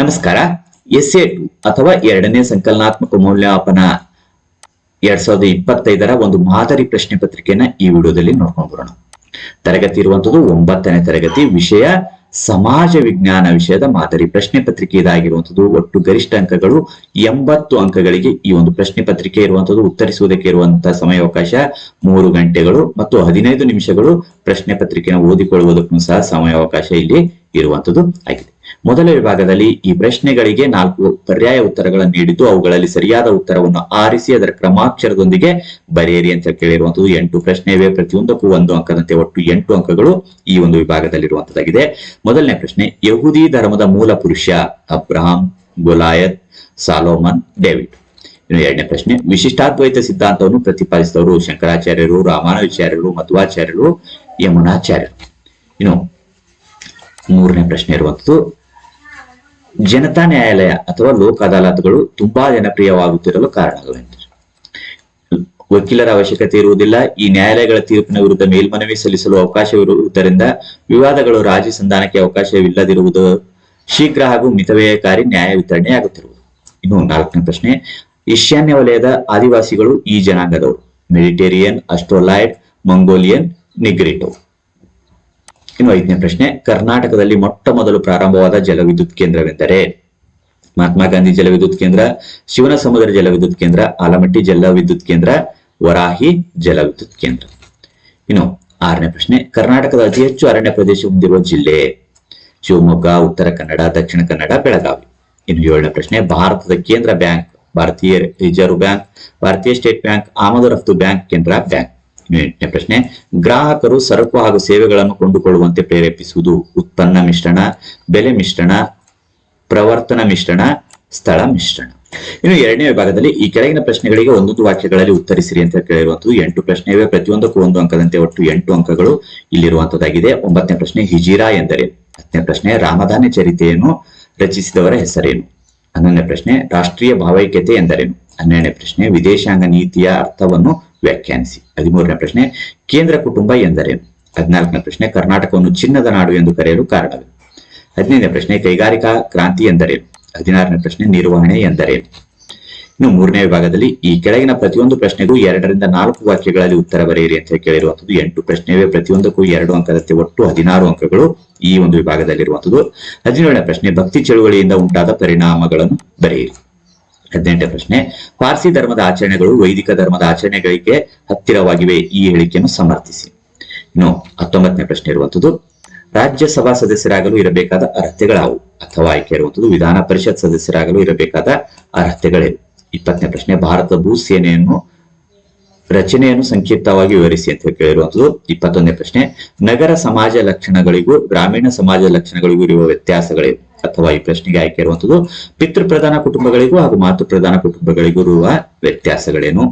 ನಮಸ್ಕಾರ. S A to ಅಥವಾ ಎರಡನೇ ಸಂಕಲನಾತ್ಮಕ ಮೌಲ್ಯಮಾಪನ ಎರಡ್ ಸಾವಿರದ ಇಪ್ಪತ್ತೈದರ ಒಂದು ಮಾದರಿ ಪ್ರಶ್ನೆ ಪತ್ರಿಕೆಯನ್ನ ಈ ವಿಡಿಯೋದಲ್ಲಿ ನೋಡ್ಕೊಂಡು ಬರೋಣ. ತರಗತಿ ಇರುವಂತದ್ದು ಒಂಬತ್ತನೇ ತರಗತಿ ವಿಷಯ ಸಮಾಜ ವಿಜ್ಞಾನ ವಿಷಯದ ಮಾದರಿ ಪ್ರಶ್ನೆ ಪತ್ರಿಕೆ ಇದಾಗಿರುವಂತದ್ದು. ಒಟ್ಟು ಗರಿಷ್ಠ ಅಂಕಗಳು ಎಂಬತ್ತು ಅಂಕಗಳಿಗೆ ಈ ಒಂದು ಪ್ರಶ್ನೆ ಪತ್ರಿಕೆ ಇರುವಂತದ್ದು. ಉತ್ತರಿಸುವುದಕ್ಕೆ ಇರುವಂತಹ ಸಮಯಾವಕಾಶ ಮೂರು ಗಂಟೆಗಳು ಮತ್ತು ಹದಿನೈದು ನಿಮಿಷಗಳು ಪ್ರಶ್ನೆ ಪತ್ರಿಕೆಯನ್ನು ಓದಿಕೊಳ್ಳುವುದಕ್ಕೂ ಸಹ ಸಮಯಾವಕಾಶ ಇಲ್ಲಿ ಇರುವಂತದ್ದು ಆಗಿದೆ. ಮೊದಲ ವಿಭಾಗದಲ್ಲಿ ಈ ಪ್ರಶ್ನೆಗಳಿಗೆ ನಾಲ್ಕು ಪರ್ಯಾಯ ಉತ್ತರಗಳನ್ನು ನೀಡಿದ್ದು, ಅವುಗಳಲ್ಲಿ ಸರಿಯಾದ ಉತ್ತರವನ್ನು ಆರಿಸಿ ಅದರ ಕ್ರಮಾಕ್ಷರದೊಂದಿಗೆ ಬರೆಯಿರಿ ಅಂತ ಕೇಳಿರುವಂತದ್ದು ಎಂಟು ಪ್ರಶ್ನೆ ಇವೆ ಪ್ರತಿಯೊಂದಕ್ಕೂ ಒಂದು ಅಂಕದಂತೆ ಒಟ್ಟು ಎಂಟು ಅಂಕಗಳು ಈ ಒಂದು ವಿಭಾಗದಲ್ಲಿರುವಂತದ್ದಾಗಿದೆ. ಮೊದಲನೇ ಪ್ರಶ್ನೆ, ಯಹೂದಿ ಧರ್ಮದ ಮೂಲ ಪುರುಷ ಅಬ್ರಹಾಂ, ಗುಲಾಯತ್, ಸಾಲೋಮನ್, ಡೇವಿಡ್. ಎರಡನೇ ಪ್ರಶ್ನೆ, ವಿಶಿಷ್ಟಾದ್ವೈತ ಸಿದ್ಧಾಂತವನ್ನು ಪ್ರತಿಪಾದಿಸಿದವರು ಶಂಕರಾಚಾರ್ಯರು, ರಾಮಾನುಜಾಚಾರ್ಯರು, ಮಧ್ವಾಚಾರ್ಯರು, ಯಮುನಾಚಾರ್ಯರು. ಇನ್ನು ಮೂರನೇ ಪ್ರಶ್ನೆ ಇರುವಂತದ್ದು ಜನತಾ ನ್ಯಾಯಾಲಯ ಅಥವಾ ಲೋಕ ಅದಾಲತ್ಗಳು ತುಂಬಾ ಜನಪ್ರಿಯವಾಗುತ್ತಿರಲು ಕಾರಣವೇನು ವಕೀಲರ ಅವಶ್ಯಕತೆ ಇರುವುದಿಲ್ಲ, ಈ ನ್ಯಾಯಾಲಯಗಳ ತೀರ್ಪಿನ ವಿರುದ್ಧ ಮೇಲ್ಮನವಿ ಸಲ್ಲಿಸಲು ಅವಕಾಶವಿರುವುದರಿಂದ ವಿವಾದಗಳು ರಾಜಿ ಸಂಧಾನಕ್ಕೆ ಅವಕಾಶವಿಲ್ಲದಿರುವುದು ಶೀಘ್ರ ಹಾಗೂ ಮಿತವ್ಯಯಕಾರಿ ನ್ಯಾಯ ವಿತರಣೆಯಾಗುತ್ತಿರುವುದು. ಇನ್ನು ನಾಲ್ಕನೇ ಪ್ರಶ್ನೆ, ಈಶಾನ್ಯ ವಲಯದ ಆದಿವಾಸಿಗಳು ಈ ಜನಾಂಗದವರು. Mediterranean Australoid Mongolian, Negrito. ಇನ್ನು ಐದನೇ ಪ್ರಶ್ನೆ, ಕರ್ನಾಟಕದಲ್ಲಿ ಮೊಟ್ಟ ಮೊದಲು ಪ್ರಾರಂಭವಾದ ಜಲವಿದ್ಯುತ್ ಕೇಂದ್ರವೆಂದರೆ? ಮಹಾತ್ಮ ಗಾಂಧಿ ಜಲವಿದ್ಯುತ್ ಕೇಂದ್ರ ಶಿವನ ಸಮುದ್ರ ಜಲವಿದ್ಯುತ್ ಕೇಂದ್ರ, ಆಲಮಟ್ಟಿ ಜಲವಿದ್ಯುತ್ ಕೇಂದ್ರ, ವರಾಹಿ ಜಲವಿದ್ಯುತ್ ಕೇಂದ್ರ. ಇನ್ನು ಆರನೇ ಪ್ರಶ್ನೆ, ಕರ್ನಾಟಕದ ಅತಿ ಹೆಚ್ಚು ಅರಣ್ಯ ಪ್ರದೇಶ ಹೊಂದಿರುವ ಜಿಲ್ಲೆ? ಶಿವಮೊಗ್ಗ, ಉತ್ತರ ಕನ್ನಡ, ದಕ್ಷಿಣ ಕನ್ನಡ, ಬೆಳಗಾವಿ. ಇನ್ನು ಏಳನೇ ಪ್ರಶ್ನೆ, ಭಾರತದ ಕೇಂದ್ರ ಬ್ಯಾಂಕ್, ಭಾರತೀಯ ರಿಸರ್ವ್ ಬ್ಯಾಂಕ್, ಭಾರತೀಯ ಸ್ಟೇಟ್ ಬ್ಯಾಂಕ್, ಆಮದು ರಫ್ತು ಬ್ಯಾಂಕ್ ಕೇಂದ್ರ ಬ್ಯಾಂಕ್. ಇನ್ನು ಎಂಟನೇ ಪ್ರಶ್ನೆ ಗ್ರಾಹಕರು ಸರಕು ಹಾಗೂ ಸೇವೆಗಳನ್ನು ಕೊಂಡುಕೊಳ್ಳುವಂತೆ ಪ್ರೇರೇಪಿಸುವುದು ಉತ್ಪನ್ನ ಮಿಶ್ರಣ, ಬೆಲೆ ಮಿಶ್ರಣ, ಪ್ರವರ್ತನ ಮಿಶ್ರಣ, ಸ್ಥಳ ಮಿಶ್ರಣ. ಇನ್ನು ಎರಡನೇ ವಿಭಾಗದಲ್ಲಿ ಈ ಕೆಳಗಿನ ಪ್ರಶ್ನೆಗಳಿಗೆ ಒಂದೊಂದು ವಾಕ್ಯಗಳಲ್ಲಿ ಉತ್ತರಿಸಿರಿ ಅಂತ ಕೇಳಿರುವಂತದ್ದು ಎಂಟು ಪ್ರಶ್ನೆ ಇವೆ ಪ್ರತಿಯೊಂದಕ್ಕೂ ಒಂದು ಅಂಕದಂತೆ ಒಟ್ಟು ಎಂಟು ಅಂಕಗಳು ಇಲ್ಲಿರುವಂತದ್ದಾಗಿದೆ ಒಂಬತ್ತನೇ ಪ್ರಶ್ನೆ, ಹಿಜೀರಾ ಎಂದರೆ? ಹತ್ತನೇ ಪ್ರಶ್ನೆ ರಾಮಧಾನ್ಯ ಚರಿತೆಯನ್ನು ರಚಿಸಿದವರ ಹೆಸರೇನು? ಹನ್ನೊಂದನೇ ಪ್ರಶ್ನೆ, ರಾಷ್ಟ್ರೀಯ ಭಾವೈಕ್ಯತೆ ಎಂದರೇನು? ಹನ್ನೆರಡನೇ ಪ್ರಶ್ನೆ, ವಿದೇಶಾಂಗ ನೀತಿಯ ಅರ್ಥವನ್ನು ವ್ಯಾಖ್ಯಾನಿಸಿ. ಹದಿಮೂರನೇ ಪ್ರಶ್ನೆ, ಕೇಂದ್ರ ಕುಟುಂಬ ಎಂದರೇನು ಹದಿನಾಲ್ಕನೇ ಪ್ರಶ್ನೆ, ಕರ್ನಾಟಕವನ್ನು ಚಿನ್ನದ ನಾಡು ಎಂದು ಕರೆಯಲು ಕಾರಣವೇ ಹದಿನೈದನೇ ಪ್ರಶ್ನೆ, ಕೈಗಾರಿಕಾ ಕ್ರಾಂತಿ ಎಂದರೇನು ಹದಿನಾರನೇ ಪ್ರಶ್ನೆ, ನಿರ್ವಹಣೆ ಎಂದರೇನು ಇನ್ನು ಮೂರನೇ ವಿಭಾಗದಲ್ಲಿ, ಈ ಕೆಳಗಿನ ಪ್ರತಿಯೊಂದು ಪ್ರಶ್ನೆಗೂ ಎರಡರಿಂದ ನಾಲ್ಕು ವಾಕ್ಯಗಳಲ್ಲಿ ಉತ್ತರ ಬರೆಯಿರಿ ಅಂತ ಕೇಳಿರುವಂತದ್ದು ಎಂಟು ಪ್ರಶ್ನೆವೇ. ಪ್ರತಿಯೊಂದಕ್ಕೂ ಎರಡು ಅಂಕದಂತೆ ಒಟ್ಟು ಹದಿನಾರು ಅಂಕಗಳು ಈ ಒಂದು ವಿಭಾಗದಲ್ಲಿರುವಂತದ್ದು ಹದಿನೇಳನೇ ಪ್ರಶ್ನೆ, ಭಕ್ತಿ ಚಳುವಳಿಯಿಂದ ಉಂಟಾದ ಪರಿಣಾಮಗಳನ್ನು ಬರೆಯಿರಿ. ಹದಿನೆಂಟನೇ ಪ್ರಶ್ನೆ, ಪಾರ್ಸಿ ಧರ್ಮದ ಆಚರಣೆಗಳು ವೈದಿಕ ಧರ್ಮದ ಆಚರಣೆಗಳಿಗೆ ಹತ್ತಿರವಾಗಿವೆ ಈ ಹೇಳಿಕೆಯನ್ನು ಸಮರ್ಥಿಸಿ. ಇನ್ನು ಹತ್ತೊಂಬತ್ತನೇ ಪ್ರಶ್ನೆ ಇರುವಂತದ್ದು, ರಾಜ್ಯಸಭಾ ಸದಸ್ಯರಾಗಲು ಇರಬೇಕಾದ ಅರ್ಹತೆಗಳಾವು? ಅಥವಾ ಆಯ್ಕೆ ಇರುವಂತದ್ದು, ವಿಧಾನ ಪರಿಷತ್ ಸದಸ್ಯರಾಗಲು ಇರಬೇಕಾದ ಅರ್ಹತೆಗಳೇ ಇಪ್ಪತ್ತನೇ ಪ್ರಶ್ನೆ ಭಾರತ ಭೂ ಸೇನೆಯನ್ನು ರಚನೆಯನ್ನು ಸಂಕ್ಷಿಪ್ತವಾಗಿ ವಿವರಿಸಿ ಅಂತ ಕೇಳಿರುವಂತದ್ದು ಇಪ್ಪತ್ತೊಂದನೇ ಪ್ರಶ್ನೆ. ನಗರ ಸಮಾಜ ಲಕ್ಷಣಗಳಿಗೂ ಗ್ರಾಮೀಣ ಸಮಾಜ ಲಕ್ಷಣಗಳಿಗೂ ಇರುವ ವ್ಯತ್ಯಾಸಗಳೇ ಅಥವಾ ಈ ಪ್ರಶ್ನೆಗೆ ಆಯ್ಕೆ ಇರುವಂತದ್ದು ಪಿತೃಪ್ರಧಾನ ಕುಟುಂಬಗಳಿಗೂ ಹಾಗೂ ಮಾತೃಪ್ರಧಾನ ಕುಟುಂಬಗಳಿಗೂ ಇರುವ ವ್ಯತ್ಯಾಸಗಳೇನು?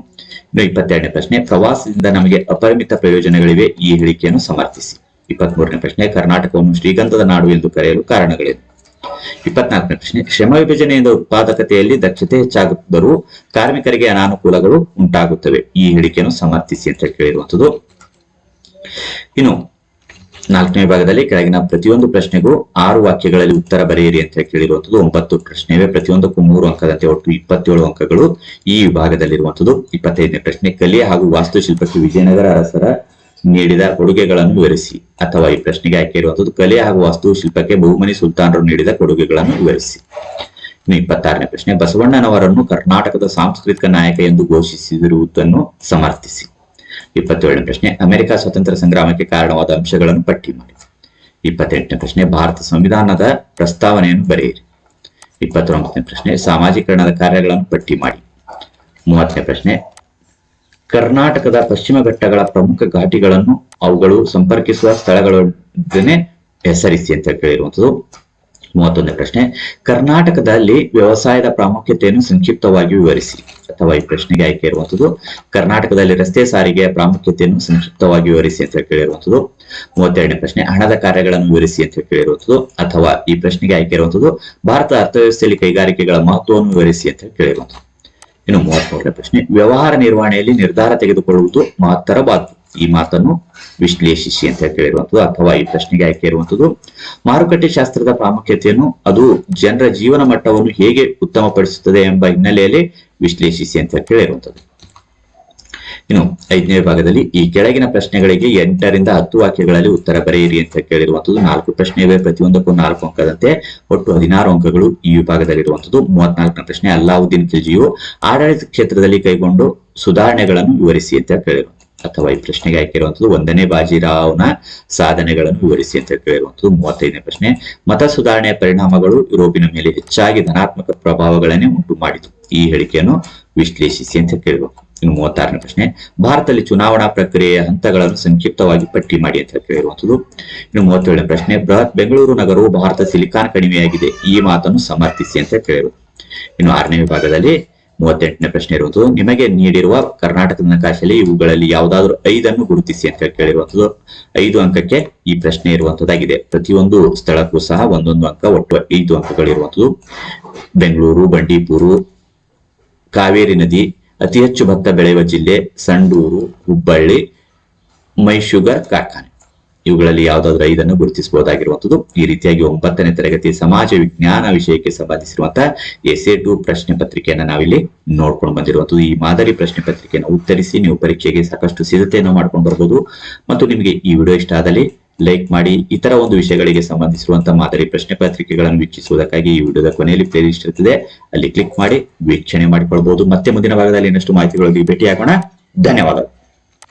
ಇನ್ನು ಇಪ್ಪತ್ತೆರಡನೇ ಪ್ರಶ್ನೆ, ಪ್ರವಾಸದಿಂದ ನಮಗೆ ಅಪರಿಮಿತ ಪ್ರಯೋಜನಗಳಿವೆ ಈ ಹೇಳಿಕೆಯನ್ನು ಸಮರ್ಥಿಸಿ. ಇಪ್ಪತ್ಮೂರನೇ ಪ್ರಶ್ನೆ, ಕರ್ನಾಟಕವನ್ನು ಶ್ರೀಗಂಧದ ನಾಡು ಎಂದು ಕರೆಯಲು ಕಾರಣಗಳೇನು? ಇಪ್ಪತ್ನಾಲ್ಕನೇ ಪ್ರಶ್ನೆ ಶ್ರಮ ವಿಭಜನೆಯಿಂದ ಉತ್ಪಾದಕತೆಯಲ್ಲಿ ದಕ್ಷತೆ ಹೆಚ್ಚಾಗುತ್ತಿದ್ದರೂ ಕಾರ್ಮಿಕರಿಗೆ ಅನಾನುಕೂಲಗಳು ಉಂಟಾಗುತ್ತವೆ. ಈ ಹೇಳಿಕೆಯನ್ನು ಸಮರ್ಥಿಸಿ ಅಂತ ಕೇಳಿರುವಂಥದ್ದು. ಇನ್ನು ನಾಲ್ಕನೇ ವಿಭಾಗದಲ್ಲಿ ಕೆಳಗಿನ ಪ್ರತಿಯೊಂದು ಪ್ರಶ್ನೆಗೂ ಆರು ವಾಕ್ಯಗಳಲ್ಲಿ ಉತ್ತರ ಬರೆಯಿರಿ ಅಂತ ಕೇಳಿರುವಂಥದ್ದು. ಒಂಬತ್ತು ಪ್ರಶ್ನೆ ಇವೆ ಪ್ರತಿಯೊಂದಕ್ಕೂ ಮೂರು ಅಂಕದಂತೆ ಒಟ್ಟು ಇಪ್ಪತ್ತೇಳು ಅಂಕಗಳು ಈ ವಿಭಾಗದಲ್ಲಿರುವಂಥದ್ದು. ಇಪ್ಪತ್ತೈದನೇ ಪ್ರಶ್ನೆ, ಕಲೆ ಹಾಗೂ ವಾಸ್ತುಶಿಲ್ಪಕ್ಕೆ ವಿಜಯನಗರ ಅರಸರ ನೀಡಿದ ಕೊಡುಗೆಗಳನ್ನು ವಿವರಿಸಿ. ಅಥವಾ ಈ ಪ್ರಶ್ನೆಗೆ ಆಯ್ಕೆ ಇರುವಂತದ್ದು ಕಲೆ ಹಾಗೂ ವಾಸ್ತುಶಿಲ್ಪಕ್ಕೆ ಬಹುಮನಿ ಸುಲ್ತಾನರು ನೀಡಿದ ಕೊಡುಗೆಗಳನ್ನು ವಿವರಿಸಿ. ಇಪ್ಪತ್ತಾರನೇ ಪ್ರಶ್ನೆ, ಬಸವಣ್ಣನವರನ್ನು ಕರ್ನಾಟಕದ ಸಾಂಸ್ಕೃತಿಕ ನಾಯಕ ಎಂದು ಘೋಷಿಸಿರುವುದನ್ನು ಸಮರ್ಥಿಸಿ. ಇಪ್ಪತ್ತೇಳನೇ ಪ್ರಶ್ನೆ, ಅಮೆರಿಕ ಸ್ವತಂತ್ರ ಸಂಗ್ರಾಮಕ್ಕೆ ಕಾರಣವಾದ ಅಂಶಗಳನ್ನು ಪಟ್ಟಿ ಮಾಡಿ. ಇಪ್ಪತ್ತೆಂಟನೇ ಪ್ರಶ್ನೆ, ಭಾರತ ಸಂವಿಧಾನದ ಪ್ರಸ್ತಾವನೆಯನ್ನು ಬರೆಯಿರಿ. ಇಪ್ಪತ್ತೊಂಬತ್ತನೇ ಪ್ರಶ್ನೆ, ಸಾಮಾಜೀಕರಣದ ಕಾರ್ಯಗಳನ್ನು ಪಟ್ಟಿ ಮಾಡಿ. ಮೂವತ್ತನೇ ಪ್ರಶ್ನೆ ಕರ್ನಾಟಕದ ಪಶ್ಚಿಮ ಘಟ್ಟಗಳ ಪ್ರಮುಖ ಘಾಟಿಗಳನ್ನು ಅವುಗಳು ಸಂಪರ್ಕಿಸುವ ಸ್ಥಳಗಳೊಡನೆ ಹೆಸರಿಸಿ ಅಂತ ಕೇಳಿರುವಂತದ್ದು ಮೂವತ್ತೊಂದನೇ ಪ್ರಶ್ನೆ, ಕರ್ನಾಟಕದಲ್ಲಿ ವ್ಯವಸಾಯದ ಪ್ರಾಮುಖ್ಯತೆಯನ್ನು ಸಂಕ್ಷಿಪ್ತವಾಗಿ ವಿವರಿಸಿ ಅಥವಾ ಈ ಪ್ರಶ್ನೆಗೆ ಆಯ್ಕೆ ಇರುವಂತದ್ದು ಕರ್ನಾಟಕದಲ್ಲಿ ರಸ್ತೆ ಸಾರಿಗೆಯ ಪ್ರಾಮುಖ್ಯತೆಯನ್ನು ಸಂಕ್ಷಿಪ್ತವಾಗಿ ವಿವರಿಸಿ ಅಂತ ಕೇಳಿರುವಂತದ್ದು ಮೂವತ್ತೆರಡನೇ ಪ್ರಶ್ನೆ, ಹಣದ ಕಾರ್ಯಗಳನ್ನು ವಿವರಿಸಿ ಅಂತ ಕೇಳಿರುವಂತದ್ದು ಅಥವಾ ಈ ಪ್ರಶ್ನೆಗೆ ಆಯ್ಕೆ ಇರುವಂತದ್ದು ಭಾರತ ಅರ್ಥವ್ಯವಸ್ಥೆಯಲ್ಲಿ ಕೈಗಾರಿಕೆಗಳ ಮಹತ್ವವನ್ನು ವಿವರಿಸಿ ಅಂತ ಕೇಳಿರುವಂತದ್ದು ಇನ್ನು ಮೂವತ್ಮೂರನೇ ಪ್ರಶ್ನೆ. ವ್ಯವಹಾರ ನಿರ್ವಹಣೆಯಲ್ಲಿ ನಿರ್ಧಾರ ತೆಗೆದುಕೊಳ್ಳುವುದು ಮಹತ್ತರವಾದದ್ದು ಈ ಮಾತನ್ನು ವಿಶ್ಲೇಷಿಸಿ ಅಂತ ಕೇಳಿರುವಂತದ್ದು ಅಥವಾ ಈ ಪ್ರಶ್ನೆಗೆ ಆಯ್ಕೆ ಇರುವಂತದ್ದು ಮಾರುಕಟ್ಟೆ ಶಾಸ್ತ್ರದ ಪ್ರಾಮುಖ್ಯತೆಯನ್ನು ಅದು ಜನರ ಜೀವನ ಮಟ್ಟವನ್ನು ಹೇಗೆ ಉತ್ತಮಪಡಿಸುತ್ತದೆ ಎಂಬ ಹಿನ್ನೆಲೆಯಲ್ಲಿ ವಿಶ್ಲೇಷಿಸಿ ಅಂತ ಕೇಳಿರುವಂತದ್ದು ಇನ್ನು ಐದನೇ ಭಾಗದಲ್ಲಿ ಈ ಕೆಳಗಿನ ಪ್ರಶ್ನೆಗಳಿಗೆ ಎಂಟರಿಂದ ಹತ್ತು ವಾಕ್ಯಗಳಲ್ಲಿ ಉತ್ತರ ಬರೆಯಿರಿ ಅಂತ ಕೇಳಿರುವಂತದ್ದು ನಾಲ್ಕು ಪ್ರಶ್ನೆ ಇವೆ ಪ್ರತಿಯೊಂದಕ್ಕೂ ನಾಲ್ಕು ಅಂಕದಂತೆ ಒಟ್ಟು ಹದಿನಾರು ಅಂಕಗಳು ಈ ವಿಭಾಗದಲ್ಲಿರುವಂತದ್ದು ಮೂವತ್ನಾಲ್ಕನೇ ಪ್ರಶ್ನೆ, ಅಲ್ಲಾವುದ್ದೀನ್ ಖಿಲ್ಜಿಯು ಆಡಳಿತ ಕ್ಷೇತ್ರದಲ್ಲಿ ಕೈಗೊಂಡು ಸುಧಾರಣೆಗಳನ್ನು ವಿವರಿಸಿ ಅಂತ ಕೇಳಿರುವ ಅಥವಾ ಈ ಪ್ರಶ್ನೆಗೆ ಹಾಕಿರುವಂಥದ್ದು ಒಂದನೇ ಬಾಜಿರಾವ್ನ ಸಾಧನೆಗಳನ್ನು ವಿವರಿಸಿ ಅಂತ ಕೇಳಿರುವಂಥದ್ದು. ಮೂವತ್ತೈದನೇ ಪ್ರಶ್ನೆ, ಮತ ಸುಧಾರಣೆಯ ಪರಿಣಾಮಗಳು ಯುರೋಪಿನ ಮೇಲೆ ಹೆಚ್ಚಾಗಿ ಧನಾತ್ಮಕ ಪ್ರಭಾವಗಳನ್ನೇ ಉಂಟು ಮಾಡಿತು ಈ ಹೇಳಿಕೆಯನ್ನು ವಿಶ್ಲೇಷಿಸಿ ಅಂತ ಕೇಳಿರುವ ಇನ್ನು ಮೂವತ್ತಾರನೇ ಪ್ರಶ್ನೆ ಭಾರತದಲ್ಲಿ ಚುನಾವಣಾ ಪ್ರಕ್ರಿಯೆಯ ಹಂತಗಳನ್ನು ಸಂಕ್ಷಿಪ್ತವಾಗಿ ಪಟ್ಟಿ ಮಾಡಿ ಅಂತ ಕೇಳಿರುವಂಥದ್ದು ಇನ್ನು ಮೂವತ್ತೇಳನೇ ಪ್ರಶ್ನೆ, ಬೃಹತ್ ಬೆಂಗಳೂರು ನಗರವು ಭಾರತ ಸಿಲಿಕಾನ್ ಕಡಿಮೆಯಾಗಿದೆ ಈ ಮಾತನ್ನು ಸಮರ್ಥಿಸಿ ಅಂತ ಕೇಳಿರು ಇನ್ನು ಆರನೇ ವಿಭಾಗದಲ್ಲಿ ಮೂವತ್ತೆಂಟನೇ ಪ್ರಶ್ನೆ ಇರುವುದು ನಿಮಗೆ ನೀಡಿರುವ ಕರ್ನಾಟಕದ ನಕಾಶೆಯಲ್ಲಿ ಇವುಗಳಲ್ಲಿ ಯಾವುದಾದ್ರೂ ಐದನ್ನು ಗುರುತಿಸಿ ಅಂತ ಕೇಳಿರುವಂಥದ್ದು ಐದು ಅಂಕಕ್ಕೆ ಈ ಪ್ರಶ್ನೆ ಇರುವಂತದ್ದಾಗಿದೆ ಪ್ರತಿಯೊಂದು ಸ್ಥಳಕ್ಕೂ ಸಹ ಒಂದೊಂದು ಅಂಕ, ಒಟ್ಟು ಐದು ಅಂಕಗಳಿರುವಂಥದ್ದು. ಬೆಂಗಳೂರು, ಬಂಡೀಪುರು, ಕಾವೇರಿ ನದಿ ಅತಿ ಹೆಚ್ಚು ಭತ್ತ ಬೆಳೆಯುವ ಜಿಲ್ಲೆ ಸಂಡೂರು, ಹುಬ್ಬಳ್ಳಿ ಮೈಶುಗರ್ ಕಾರ್ಖಾನೆ. ಇವುಗಳಲ್ಲಿ ಯಾವುದಾದ್ರೂ ಐದನ್ನು ಗುರುತಿಸಬಹುದಾಗಿರುವಂತದ್ದು ಈ ರೀತಿಯಾಗಿ ಒಂಬತ್ತನೇ ತರಗತಿ ಸಮಾಜ ವಿಜ್ಞಾನ ವಿಷಯಕ್ಕೆ ಸಂಬಂಧಿಸಿರುವಂತಹ ಎಸ್ಎ ಟು ಪ್ರಶ್ನೆ ಪತ್ರಿಕೆಯನ್ನು ನಾವಿಲ್ಲಿ ನೋಡ್ಕೊಂಡು ಬಂದಿರುವಂತದ್ದು ಈ ಮಾದರಿ ಪ್ರಶ್ನೆ ಪತ್ರಿಕೆಯನ್ನು ಉತ್ತರಿಸಿ ನೀವು ಪರೀಕ್ಷೆಗೆ ಸಾಕಷ್ಟು ಸಿದ್ಧತೆಯನ್ನು ಮಾಡ್ಕೊಂಡು ಬರ್ಬೋದು. ಮತ್ತು ನಿಮಗೆ ಈ ವಿಡಿಯೋ ಇಷ್ಟ ಆದಲ್ಲಿ ಲೈಕ್ ಮಾಡಿ ಇತರ ಒಂದು ವಿಷಯಗಳಿಗೆ ಸಂಬಂಧಿಸಿರುವಂತಹ ಮಾದರಿ ಪ್ರಶ್ನೆ ಪತ್ರಿಕೆಗಳನ್ನು ವೀಕ್ಷಿಸುವುದಕ್ಕಾಗಿ ಈ ವಿಡಿಯೋದ ಕೊನೆಯಲ್ಲಿ ಪ್ಲೇಲಿಸ್ಟ್ ಇರ್ತದೆ ಅಲ್ಲಿ ಕ್ಲಿಕ್ ಮಾಡಿ ವೀಕ್ಷಣೆ ಮಾಡಿಕೊಳ್ಬಹುದು. ಮತ್ತೆ ಮುಂದಿನ ಭಾಗದಲ್ಲಿ ಇನ್ನಷ್ಟು ಮಾಹಿತಿಗಳೊಂದಿಗೆ ಭೇಟಿಯಾಗೋಣ. ಧನ್ಯವಾದಗಳು.